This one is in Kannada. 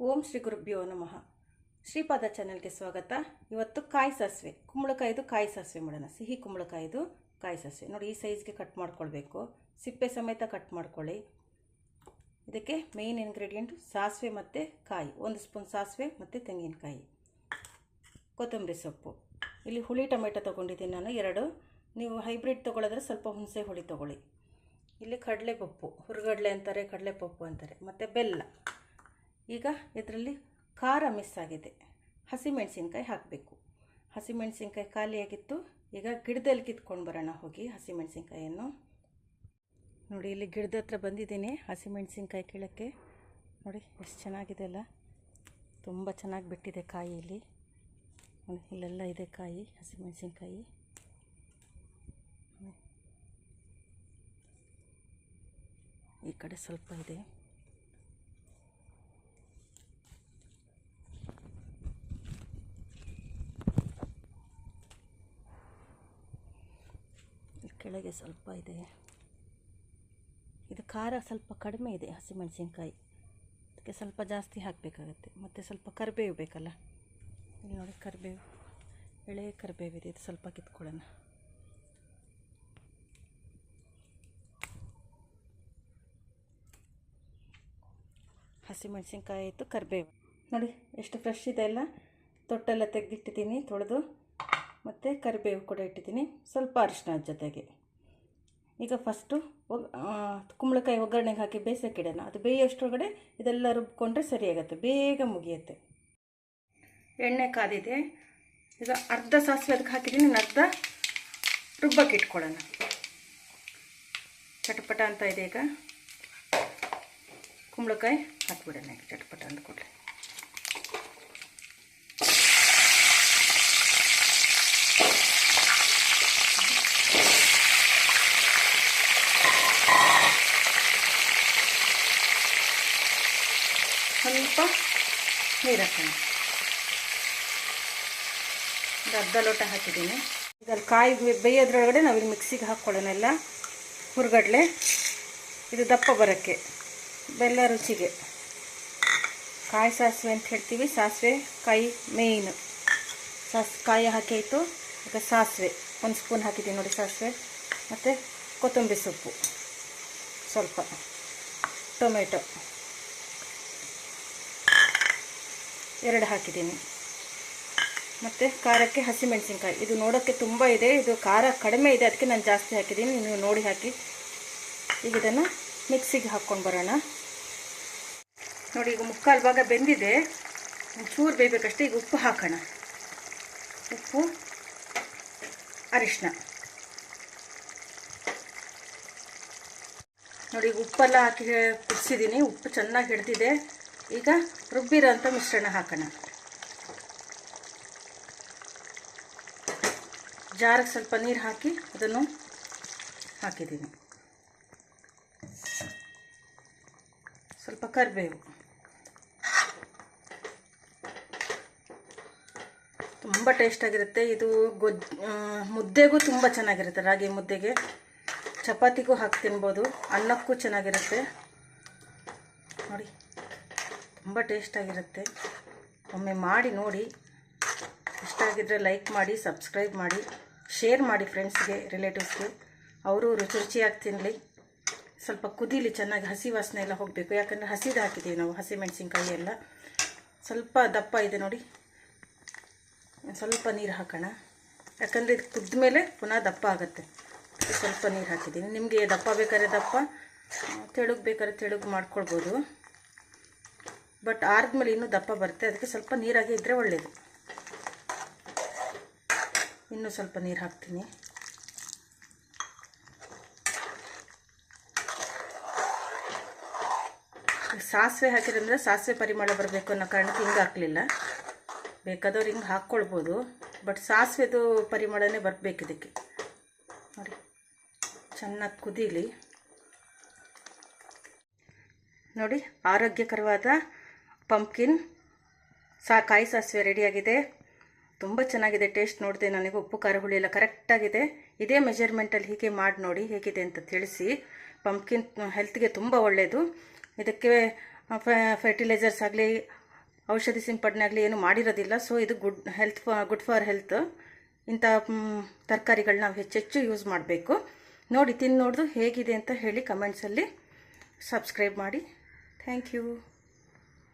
ಓಂ ಶ್ರೀ ಗುರುಭ್ಯೋ ನಮಃ. ಶ್ರೀಪಾದ ಚಾನೆಲ್ಗೆ ಸ್ವಾಗತ. ಇವತ್ತು ಕಾಯಿ ಸಾಸಿವೆ, ಕುಂಬಳಕಾಯಿದು ಕಾಯಿ ಸಾಸಿವೆ ಮಾಡೋಣ. ಸಿಹಿ ಕುಂಬಳಕಾಯಿದು ಕಾಯಿ ಸಾಸಿವೆ. ನೋಡಿ, ಈ ಸೈಜ್ಗೆ ಕಟ್ ಮಾಡ್ಕೊಳ್ಬೇಕು. ಸಿಪ್ಪೆ ಸಮೇತ ಕಟ್ ಮಾಡ್ಕೊಳ್ಳಿ. ಇದಕ್ಕೆ ಮೇಯ್ನ್ ಇಂಗ್ರೀಡಿಯೆಂಟು ಸಾಸಿವೆ ಮತ್ತು ಕಾಯಿ. ಒಂದು ಸ್ಪೂನ್ ಸಾಸಿವೆ ಮತ್ತು ತೆಂಗಿನಕಾಯಿ. ಕೊತ್ತಂಬರಿ ಸೊಪ್ಪು. ಇಲ್ಲಿ ಹುಳಿ ಟೊಮೆಟೊ ತೊಗೊಂಡಿದ್ದೀನಿ ನಾನು, ಎರಡು. ನೀವು ಹೈಬ್ರಿಡ್ ತೊಗೊಳಿದ್ರೆ ಸ್ವಲ್ಪ ಹುಣಸೆ ಹುಳಿ ತೊಗೊಳ್ಳಿ. ಇಲ್ಲಿ ಕಡಲೆಪಪ್ಪು, ಹುರುಗಡಲೆ ಅಂತಾರೆ, ಕಡಲೆಪಪ್ಪು ಅಂತಾರೆ. ಮತ್ತು ಬೆಲ್ಲ. ಈಗ ಇದರಲ್ಲಿ ಖಾರ ಮಿಸ್ ಆಗಿದೆ. ಹಸಿಮೆಣಸಿನ್ಕಾಯಿ ಹಾಕಬೇಕು. ಹಸಿಮೆಣಸಿನ್ಕಾಯಿ ಖಾಲಿಯಾಗಿತ್ತು ಈಗ ಗಿಡದಲ್ಲಿ ಕಿತ್ಕೊಂಡು ಬರೋಣ. ಹೋಗಿ ಹಸಿಮೆಣಸಿನ್ಕಾಯನ್ನು ನೋಡಿ, ಇಲ್ಲಿ ಗಿಡದ ಹತ್ರ ಬಂದಿದ್ದೀನಿ ಹಸಿಮೆಣಸಿನ್ಕಾಯಿ ಕೀಳೋಕ್ಕೆ. ನೋಡಿ, ಎಷ್ಟು ಚೆನ್ನಾಗಿದೆ ಅಲ್ಲ. ತುಂಬ ಚೆನ್ನಾಗಿ ಬಿಟ್ಟಿದೆ ಕಾಯಿ ಇಲ್ಲಿ. ನೋಡಿ, ಇಲ್ಲೆಲ್ಲ ಇದೆ ಕಾಯಿ ಹಸಿಮೆಣಸಿನ್ಕಾಯಿ ಈ ಕಡೆ ಸ್ವಲ್ಪ ಇದೆ ಈ ಕೆಳಗೆ ಸ್ವಲ್ಪ ಇದೆ. ಇದು ಖಾರ ಸ್ವಲ್ಪ ಕಡಿಮೆ ಇದೆ ಹಸಿಮೆಣಸಿನ್ಕಾಯಿ. ಅದಕ್ಕೆ ಸ್ವಲ್ಪ ಜಾಸ್ತಿ ಹಾಕಬೇಕಾಗತ್ತೆ. ಮತ್ತು ಸ್ವಲ್ಪ ಕರಿಬೇವು ಬೇಕಲ್ಲ? ಇಲ್ಲಿ ನೋಡಿ ಕರಿಬೇವು. ಎಳೆ ಕರಿಬೇವು ಇದೆ. ಇದು ಸ್ವಲ್ಪ ಕಿತ್ಕೊಳ್ಳೋಣ. ಹಸಿಮೆಣಸಿನ್ಕಾಯಿ ಆಯಿತು ಕರಿಬೇವು. ನೋಡಿ, ಎಷ್ಟು ಫ್ರೆಶ್ ಇದೆ ಎಲ್ಲ ತೊಟ್ಟೆಲ್ಲ ತೆಗೆದಿಟ್ಟಿದ್ದೀನಿ, ತೊಳೆದು. ಮತ್ತು ಕರಿಬೇವು ಕೂಡ ಇಟ್ಟಿದ್ದೀನಿ. ಸ್ವಲ್ಪ ಅರಿಶಿನ ಜೊತೆಗೆ. ಈಗ ಫಸ್ಟು ಒಗ್ ಕುಂಬಳಕಾಯಿ ಒಗ್ಗರಣೆಗೆ ಹಾಕಿ ಬೇಯಿಸೋಕ್ಕಿಡೋಣ. ಅದು ಬೇಯೋಷ್ಟರೊಳಗಡೆ ಇದೆಲ್ಲ ರುಬ್ಕೊಂಡ್ರೆ ಸರಿಯಾಗುತ್ತೆ, ಬೇಗ ಮುಗಿಯುತ್ತೆ. ಎಣ್ಣೆ ಕಾದಿದೆ ಈಗ ಅರ್ಧ ಸಾಸಿವೆ ಅದಕ್ಕೆ ಹಾಕಿದ್ದೀನಿ ನಾನು ಅರ್ಧ ರುಬ್ಬಕ್ಕೆ ಇಟ್ಕೊಳ್ಳೋಣ. ಚಟಪಟ ಅಂತ ಇದೆ ಈಗ. ಕುಂಬಳಕಾಯಿ ಹಾಕ್ಬಿಡೋಣ ಈಗ, ಚಟಪಟ ಅಂದ್ಕೊಡ್ರಿ ಸ್ವಲ್ಪ ನೀರು ಹಾಕೋಣ. ಒಂದು ಅರ್ಧ ಲೋಟ ಹಾಕಿದ್ದೀನಿ. ಇದಲ್ಲಿ ಕಾಯಿ ಬೇಯೋದ್ರೊಳಗಡೆ ನಾವಿಲ್ಲಿ ಮಿಕ್ಸಿಗೆ ಹಾಕ್ಕೊಳ್ಳೋಣ ಎಲ್ಲ ಹುರ್ಗಡ್ಲೆ. ಇದು ದಪ್ಪ ಬರೋಕ್ಕೆ, ಬೆಲ್ಲ ರುಚಿಗೆ. ಕಾಯಿ ಸಾಸಿವೆ ಅಂತ ಹೇಳ್ತೀವಿ, ಸಾಸಿವೆ, ಕಾಯಿ ಮೇಯ್ನು ಸಾಸ್ ಕಾಯಿ ಹಾಕಿಯಿತು ಈಗ ಸಾಸಿವೆ. ಒಂದು ಸ್ಪೂನ್ ಹಾಕಿದ್ದೀನಿ ನೋಡಿ ಸಾಸಿವೆ, ಮತ್ತು ಕೊತ್ತಂಬರಿ ಸೊಪ್ಪು. ಸ್ವಲ್ಪ ಟೊಮೆಟೊ. ಎರಡು ಹಾಕಿದ್ದೀನಿ. ಮತ್ತು ಖಾರಕ್ಕೆ ಹಸಿಮೆಣಸಿನ್ಕಾಯಿ. ಇದು ನೋಡೋಕ್ಕೆ ತುಂಬ ಇದೆ. ಇದು ಖಾರ ಕಡಿಮೆ ಇದೆ. ಅದಕ್ಕೆ ನಾನು ಜಾಸ್ತಿ ಹಾಕಿದ್ದೀನಿ. ನೀವು ನೋಡಿ ಹಾಕಿ. ಈಗ ಇದನ್ನು ಮಿಕ್ಸಿಗೆ ಹಾಕ್ಕೊಂಡು ಬರೋಣ. ನೋಡಿ, ಈಗ ಮುಕ್ಕಾಲು ಭಾಗ ಬೆಂದಿದೆ. ಚೂರು ಬೇಯಬೇಕಷ್ಟೇ. ಈಗ ಉಪ್ಪು ಹಾಕೋಣ. ಉಪ್ಪು ಅರಿಶಿನ ನೋಡಿ, ಈಗ ಉಪ್ಪೆಲ್ಲ ಹಾಕಿ ಕುದಿಸಿದ್ದೀನಿ. ಉಪ್ಪು ಚೆನ್ನಾಗಿ ಹಿಡ್ದಿದೆ. ಈಗ ರುಬ್ಬಿರೋಂಥ ಮಿಶ್ರಣ ಹಾಕೋಣ. ಜಾರಕ್ಕೆ ಸ್ವಲ್ಪ ನೀರು ಹಾಕಿ ಅದನ್ನು ಹಾಕಿದ್ದೀನಿ. ಸ್ವಲ್ಪ ಕರಿಬೇವು. ತುಂಬ ಟೇಸ್ಟಾಗಿರುತ್ತೆ ಇದು ಗೊಜ್ ಮುದ್ದೆಗೂ ತುಂಬ ಚೆನ್ನಾಗಿರುತ್ತೆ. ರಾಗಿ ಮುದ್ದೆಗೆ ಚಪಾತಿಗೂ ಹಾಕಿ ತಿನ್ಬೋದು. ಅನ್ನಕ್ಕೂ ಚೆನ್ನಾಗಿರುತ್ತೆ. ನೋಡಿ. ತುಂಬ ಟೇಸ್ಟಾಗಿರುತ್ತೆ ಒಮ್ಮೆ ಮಾಡಿ ನೋಡಿ. ಇಷ್ಟ ಆಗಿದ್ದರೆ ಲೈಕ್ ಮಾಡಿ, ಸಬ್ಸ್ಕ್ರೈಬ್ ಮಾಡಿ, ಶೇರ್ ಮಾಡಿ ಫ್ರೆಂಡ್ಸ್ಗೆ, ರಿಲೇಟಿವ್ಸ್ಗೆ. ಅವರು ರುಚಿ ರುಚಿಯಾಗಿ ತಿನ್ನಲಿ ಸ್ವಲ್ಪ ಕುದೀಲಿ, ಚೆನ್ನಾಗಿ ಹಸಿ ವಾಸನೆ ಎಲ್ಲ ಹೋಗಬೇಕು. ಯಾಕಂದರೆ ಹಸಿದು ಹಾಕಿದ್ದೀವಿ ನಾವು, ಹಸಿ ಮೆಣಸಿನ್ಕಾಯಿ ಎಲ್ಲ. ಸ್ವಲ್ಪ ದಪ್ಪ ಇದೆ ನೋಡಿ. ಸ್ವಲ್ಪ ನೀರು ಹಾಕೋಣ. ಯಾಕಂದರೆ ಇದು ಕುದ್ದ ಮೇಲೆ ಪುನಃ ದಪ್ಪ ಆಗುತ್ತೆ. ಸ್ವಲ್ಪ ನೀರು ಹಾಕಿದ್ದೀನಿ. ನಿಮಗೆ ದಪ್ಪ ಬೇಕಾದ್ರೆ ದಪ್ಪ, ತೆಳುಗ್ ಬೇಕಾದ್ರೆ ತೆಳುಗ್ ಮಾಡ್ಕೊಳ್ಬೋದು. ಬಟ್ ಆರಿದ್ಮೇಲೆ ಇನ್ನೂ ದಪ್ಪ ಬರುತ್ತೆ. ಅದಕ್ಕೆ ಸ್ವಲ್ಪ ನೀರಾಗೆ ಇದ್ದರೆ ಒಳ್ಳೆಯದು ಇನ್ನೂ ಸ್ವಲ್ಪ ನೀರು ಹಾಕ್ತೀನಿ. ಸಾಸಿವೆ ಹಾಕಿದ್ರೆ ಸಾಸಿವೆ ಪರಿಮಳ ಬರಬೇಕು ಅನ್ನೋ ಕಾರಣಕ್ಕೆ ಹಿಂಗೆ ಹಾಕಲಿಲ್ಲ. ಬೇಕಾದವ್ರು ಹಿಂಗೆ ಹಾಕ್ಕೊಳ್ಬೋದು ಬಟ್ ಸಾಸಿವೆದು ಪರಿಮಳನೇ ಬರಬೇಕು ಇದಕ್ಕೆ. ನೋಡಿ, ಚೆನ್ನಾಗಿ ಕುದೀಲಿ. ನೋಡಿ, ಆರೋಗ್ಯಕರವಾದ ಪಂಪ್ಕಿನ್ ಸಾ, ಕಾಯಿ ಸಾಸಿವೆ ರೆಡಿಯಾಗಿದೆ ತುಂಬ ಚೆನ್ನಾಗಿದೆ ಟೇಸ್ಟ್ ನೋಡಿದೆ ನನಗೆ. ಉಪ್ಪು, ಖಾರ, ಹುಳಿ ಎಲ್ಲ ಕರೆಕ್ಟಾಗಿದೆ ಇದೇ ಮೆಜರ್ಮೆಂಟಲ್ಲಿ ಹೀಗೆ ಮಾಡಿ ನೋಡಿ ಹೇಗಿದೆ ಅಂತ ತಿಳಿಸಿ. ಪಂಪ್ಕಿನ್ ಹೆಲ್ತ್ಗೆ ತುಂಬ ಒಳ್ಳೆಯದು ಇದಕ್ಕೆ ಫರ್ಟಿಲೈಸರ್ಸ್ ಆಗಲಿ, ಔಷಧಿ ಸಿಂಪಡಣೆ ಆಗಲಿ ಏನು ಮಾಡಿರೋದಿಲ್ಲ. ಸೊ ಇದು good health good for health ಇಂಥ ತರಕಾರಿಗಳನ್ನ ನಾವು ಹೆಚ್ಚೆಚ್ಚು ಯೂಸ್ ಮಾಡಬೇಕು. ನೋಡಿ ತಿಂದು ಹೇಗಿದೆ ಅಂತ ಹೇಳಿ ಕಮೆಂಟ್ಸಲ್ಲಿ ಸಬ್ಸ್ಕ್ರೈಬ್ ಮಾಡಿ. Thank you